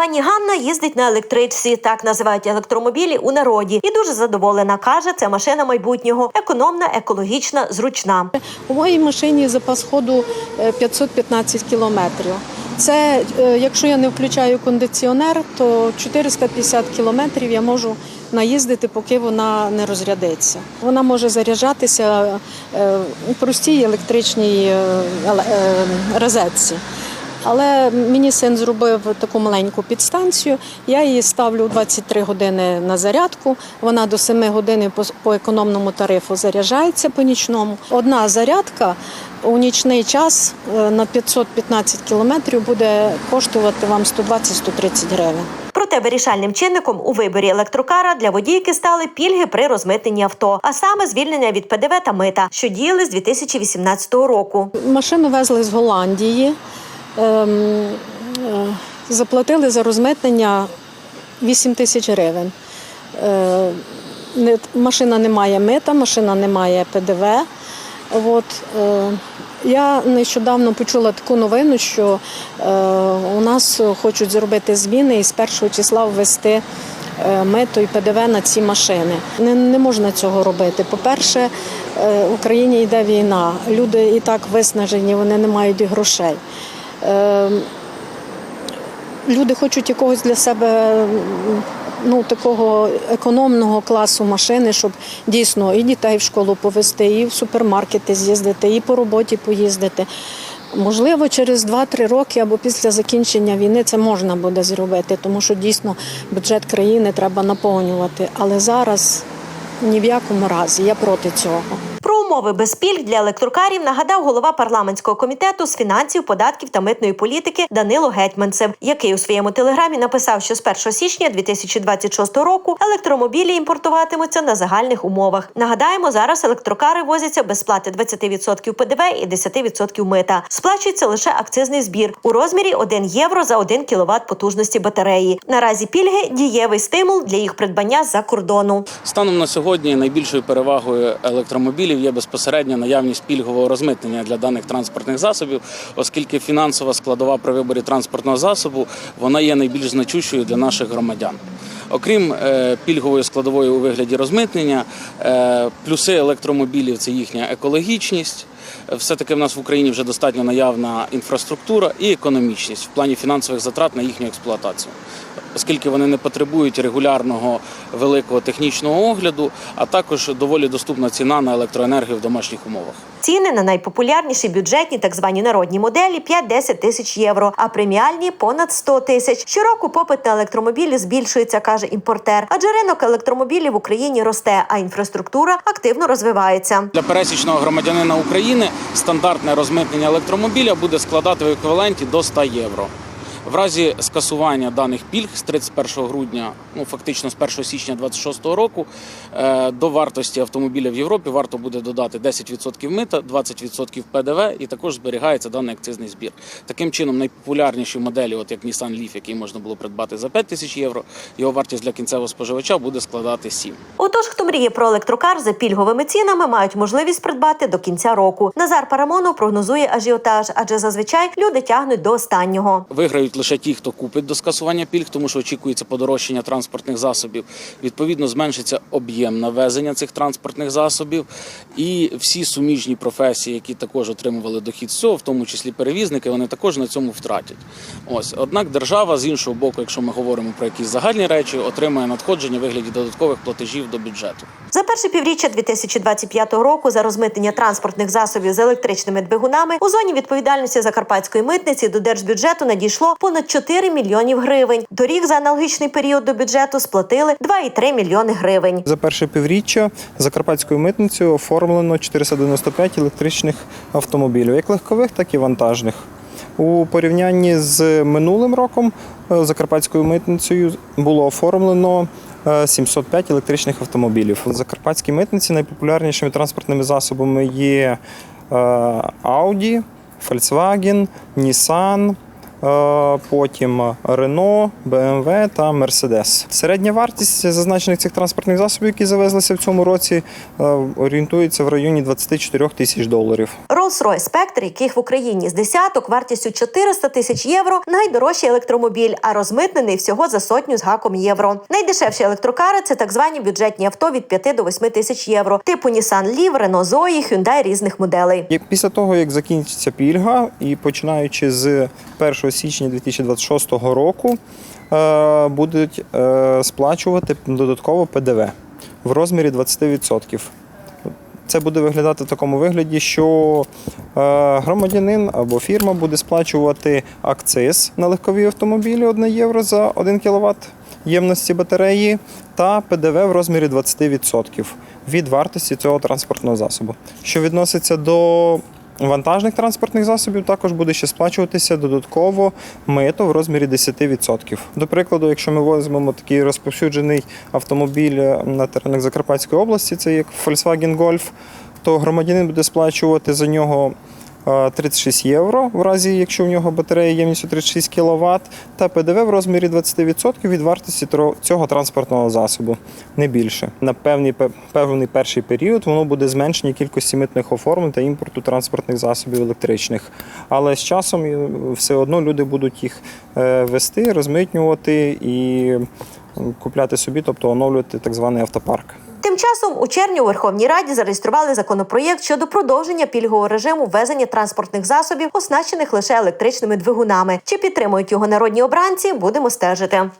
Пані Ганна їздить на електричці, так називають електромобілі у народі, і дуже задоволена. каже, це машина майбутнього, економна, екологічна, зручна. У моїй машині запас ходу е, 515 кілометрів. Це, е, якщо я не включаю кондиціонер, то 450 кілометрів я можу наїздити, поки вона не розрядиться. Вона може заряджатися е, у простій електричній е, е, розетці. Але мені син зробив таку маленьку підстанцію. Я її ставлю 23 години на зарядку. Вона до 7 годин по, економному тарифу заряджається по нічному. Одна зарядка у нічний час е, на 515 кілометрів буде коштувати вам 120-130 гривень. Проте вирішальним чинником у виборі електрокара для водійки стали пільги при розмитненні авто, а саме звільнення від ПДВ та мита, що діяли з 2018 року. Машину везли з Голландії. Ем, е, заплатили за розмитнення 8 тисяч гривень. Е, машина не має мита, машина не має ПДВ. От, е, я нещодавно почула таку новину, що е, у нас хочуть зробити зміни і з першого числа ввести е, мито і ПДВ на ці машини. Не, не можна цього робити. По-перше, е, в Україні йде війна, люди і так виснажені, вони не мають грошей. Е, Люди хочуть якогось для себе ну, такого економного класу машини, щоб дійсно і дітей в школу повезти, і в супермаркети з'їздити, і по роботі поїздити. Можливо, через 2-3 роки або після закінчення війни це можна буде зробити, тому що дійсно бюджет країни треба наповнювати. Але зараз ні в якому разі я проти цього. Умови без пільг для електрокарів нагадав голова парламентського комітету з фінансів, податків та митної політики Данило Гетьманцев, який у своєму телеграмі написав, що з 1 січня 2026 року електромобілі імпортуватимуться на загальних умовах. Нагадаємо, зараз електрокари возяться без сплати 20% ПДВ і 10% мита. Сплачується лише акцизний збір у розмірі 1 євро за 1 кВт потужності батареї. Наразі пільги дієвий стимул для їх придбання за кордону. Станом на сьогодні найбільшою перевагою електромобілів є безпосередня наявність пільгового розмитнення для даних транспортних засобів, оскільки фінансова складова при виборі транспортного засобу вона є найбільш значущою для наших громадян. Окрім е, пільгової складової у вигляді розмитнення, е, плюси електромобілів це їхня екологічність. Все-таки в нас в Україні вже достатньо наявна інфраструктура і економічність в плані фінансових затрат на їхню експлуатацію, оскільки вони не потребують регулярного великого технічного огляду, а також доволі доступна ціна на електроенергію в домашніх умовах. Ціни на найпопулярніші бюджетні так звані народні моделі 5-10 тисяч євро, а преміальні понад 100 тисяч. Щороку попит на електромобілі збільшується, каже імпортер. Адже ринок електромобілів в Україні росте, а інфраструктура активно розвивається. Для пересічного громадянина України стандартне розмитнення електромобіля буде складати в еквіваленті до 100 євро. В разі скасування даних пільг з 31 грудня, ну фактично з 1 січня 2026 року, е, до вартості автомобіля в Європі варто буде додати 10% мита, 20% ПДВ і також зберігається даний акцизний збір. Таким чином, найпопулярніші моделі, от як Nissan Leaf, який можна було придбати за 5 тисяч євро, його вартість для кінцевого споживача буде складати 7. Отож, хто мріє про електрокар за пільговими цінами, мають можливість придбати до кінця року. Назар Парамонов прогнозує ажіотаж, адже зазвичай люди тягнуть до останнього. Виграють лише ті, хто купить до скасування пільг, тому що очікується подорожчання транспортних засобів. Відповідно, зменшиться об'єм навезення цих транспортних засобів, і всі суміжні професії, які також отримували дохід з цього, в тому числі перевізники, вони також на цьому втратять. Ось однак держава з іншого боку, якщо ми говоримо про якісь загальні речі, отримає надходження в вигляді додаткових платежів до бюджету. За перше півріччя 2025 року за розмитнення транспортних засобів з електричними двигунами у зоні відповідальності Закарпатської митниці до держбюджету надійшло понад 4 мільйонів гривень. Торік за аналогічний період до бюджету сплатили 2,3 мільйони гривень. За перше півріччя Закарпатською митницею оформлено 495 електричних автомобілів, як легкових, так і вантажних. У порівнянні з минулим роком е, Закарпатською митницею було оформлено е, 705 електричних автомобілів. В Закарпатській митниці найпопулярнішими транспортними засобами є е, Audi, Volkswagen, Nissan, е, потім Renault, BMW та Mercedes. Середня вартість зазначених цих транспортних засобів, які завезлися в цьому році, е, орієнтується в районі 24 тисяч доларів. Rolls-Royce Spectre, яких в Україні з десяток вартістю 400 тисяч євро, найдорожчий електромобіль, а розмитнений всього за сотню з гаком євро. Найдешевші електрокари це так звані бюджетні авто від 5 до 8 тисяч євро, типу Nissan Leaf, Renault Zoe, Hyundai різних моделей. Після того, як закінчиться пільга, і починаючи з 1 січня 2026 року, е, будуть е, сплачувати додатково ПДВ в розмірі 20%. Це буде виглядати в такому вигляді, що е, громадянин або фірма буде сплачувати акциз на легкові автомобілі 1 євро за 1 кВт ємності батареї та ПДВ в розмірі 20% від вартості цього транспортного засобу. Що відноситься до вантажних транспортних засобів, також буде ще сплачуватися додатково мито в розмірі 10%. До прикладу, якщо ми возьмемо такий розповсюджений автомобіль на теренах Закарпатської області, це як Volkswagen Golf, то громадянин буде сплачувати за нього е, 36 євро, в разі якщо в нього батарея ємністю 36 кВт, та ПДВ в розмірі 20% від вартості цього транспортного засобу, не більше. На певний, певний перший період воно буде зменшення кількості митних оформлень та імпорту транспортних засобів електричних. Але з часом е, все одно люди будуть їх е, вести, розмитнювати і купляти собі, тобто оновлювати так званий автопарк. Тим часом у червні у Верховній Раді зареєстрували законопроєкт щодо продовження пільгового режиму ввезення транспортних засобів, оснащених лише електричними двигунами. Чи підтримують його народні обранці? Будемо стежити.